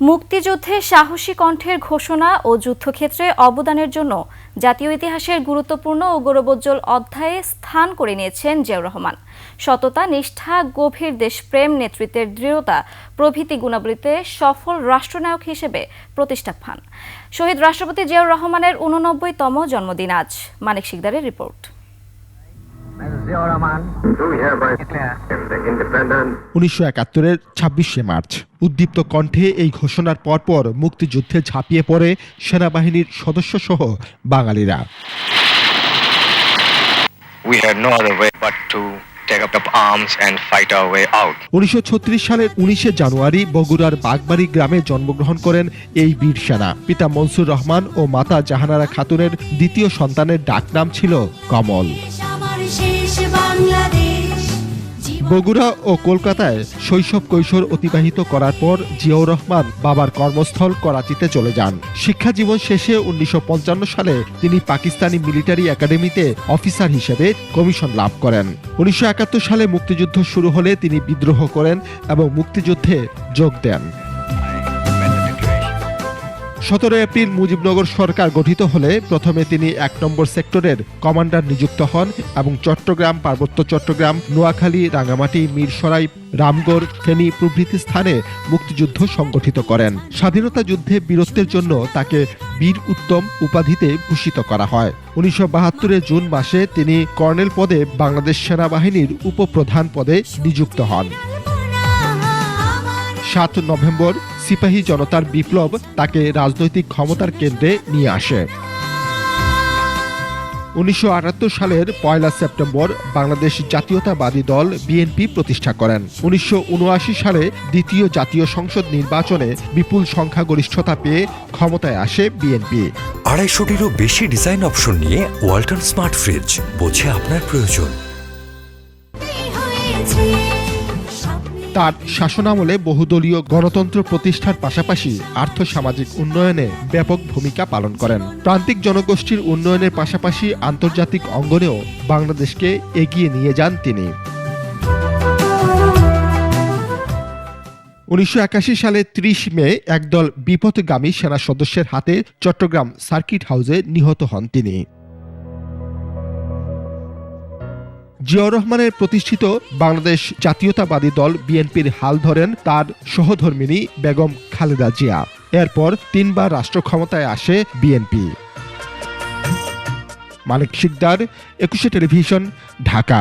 মুক্তিযুদ্ধে সাহসী কণ্ঠের ঘোষণা ও যুদ্ধক্ষেত্রে অবদানের জন্য জাতীয় ইতিহাসের গুরুত্বপূর্ণ ও গৌরবোজ্জ্বল অধ্যায়ে স্থান করে নিয়েছেন জিয়াউর রহমান। সততা, নিষ্ঠা, গভীর দেশপ্রেম, নেতৃত্বের দৃঢ়তা প্রভৃতি গুণাবলীতে সফল রাষ্ট্রনায়ক হিসেবে প্রতিষ্ঠা পান। শহীদ রাষ্ট্রপতি জিয়াউর রহমানের উননব্বইতম জন্মদিন আজ। মানিক শিকদারের রিপোর্ট। উনিশশো একাত্তরের ছাব্বিশে মার্চ উদ্দীপ্ত কণ্ঠে এই ঘোষণার পরপর মুক্তিযুদ্ধে ঝাঁপিয়ে পড়ে সেনাবাহিনীর সদস্যসহ বাঙালিরা। We had no other way but to উনিশশো সালের উনিশে জানুয়ারি বগুড়ার বাগবাড়ি গ্রামে জন্মগ্রহণ করেন এই বীর সেনা। পিতা মনসুর রহমান ও মাতা জাহানারা খাতুনের দ্বিতীয় সন্তানের ডাকনাম ছিল কমল। বগুড়া ও কলকাতায় শৈশব কৈশোর অতিবাহিত করার পর জিয়াউর রহমান বাবার কর্মস্থল করাচিতে চলে যান। শিক্ষা জীবন শেষে উনিশশো পঞ্চান্ন সালে তিনি পাকিস্তানি মিলিটারি একাডেমিতে অফিসার হিসেবে কমিশন লাভ করেন। উনিশশো একাত্তর সালে মুক্তিযুদ্ধ শুরু হলে তিনি বিদ্রোহ করেন এবং মুক্তিযুদ্ধে যোগ দেন। সতেরো এপ্রিল মুজিবনগর সরকার গঠিত হলে প্রথমে তিনি এক নম্বর সেক্টরের কমান্ডার নিযুক্ত হন এবং চট্টগ্রাম, পার্বত্য চট্টগ্রাম, নোয়াখালী রাঙামাটি মিরসরাই, রামগড়, ফেনী প্রভৃতি স্থানে মুক্তিযুদ্ধ সংগঠিত করেন। স্বাধীনতা যুদ্ধে বীরত্বের জন্য তাকে বীর উত্তম উপাধিতে ভূষিত করা হয়। উনিশশো বাহাত্তরের জুন মাসে তিনি কর্নেল পদে বাংলাদেশ সেনাবাহিনীর উপপ্রধান পদে নিযুক্ত হন। সাত নভেম্বর সিপাহী জনতার বিপ্লব তাকে রাজনৈতিক ক্ষমতার কেন্দ্রে নিয়ে আসে। উনিশশো সালের পয়লা সেপ্টেম্বর বাংলাদেশ জাতীয়তাবাদী দল বিএনপি প্রতিষ্ঠা করেন। উনিশশো উনআশি সালে দ্বিতীয় জাতীয় সংসদ নির্বাচনে বিপুল সংখ্যাগরিষ্ঠতা পেয়ে ক্ষমতায় আসে বিএনপি। আড়াইশোটিরও বেশি ডিজাইন অপশন নিয়ে ওয়ালটন স্মার্ট ফ্রিজ বোঝে আপনার প্রয়োজন। তার শাসনামলে বহুদলীয় গণতন্ত্র প্রতিষ্ঠার পাশাপাশি আর্থসামাজিক উন্নয়নে ব্যাপক ভূমিকা পালন করেন। প্রান্তিক জনগোষ্ঠীর উন্নয়নের পাশাপাশি আন্তর্জাতিক অঙ্গনেও বাংলাদেশকে এগিয়ে নিয়ে যান তিনি। উনিশশো সালে ত্রিশ মে একদল বিপথগামী সেনা সদস্যের হাতে চট্টগ্রাম সার্কিট হাউসে নিহত হন তিনি। জিয়াউর রহমানের প্রতিষ্ঠিত বাংলাদেশ জাতীয়তাবাদী দল বিএনপির হাল ধরেন তার সহধর্মিনী বেগম খালেদা জিয়া। এরপর তিনবার রাষ্ট্র ক্ষমতায় আসে বিএনপি। মানিক শিকদার, একুশে টেলিভিশন, ঢাকা।